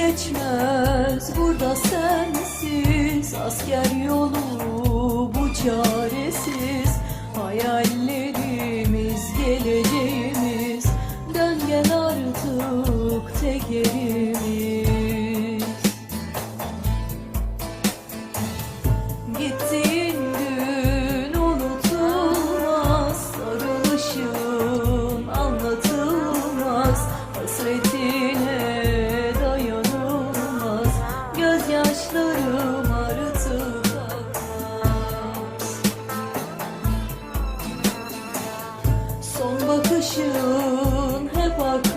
geçmez. Burada sensiz Asker yolu bu çaresiz. Hayallerimiz geleceğimiz Dön gel artık tek yerimiz. Gittiğin Son bakışın hep aklımda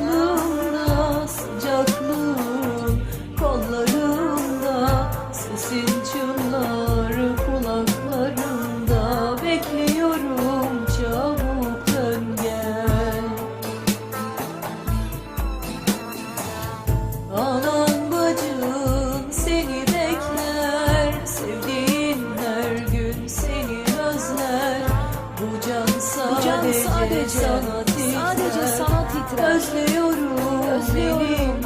sadece, sadece, sana titrer. sadece sana titrer. Özlüyorum, Özlüyorum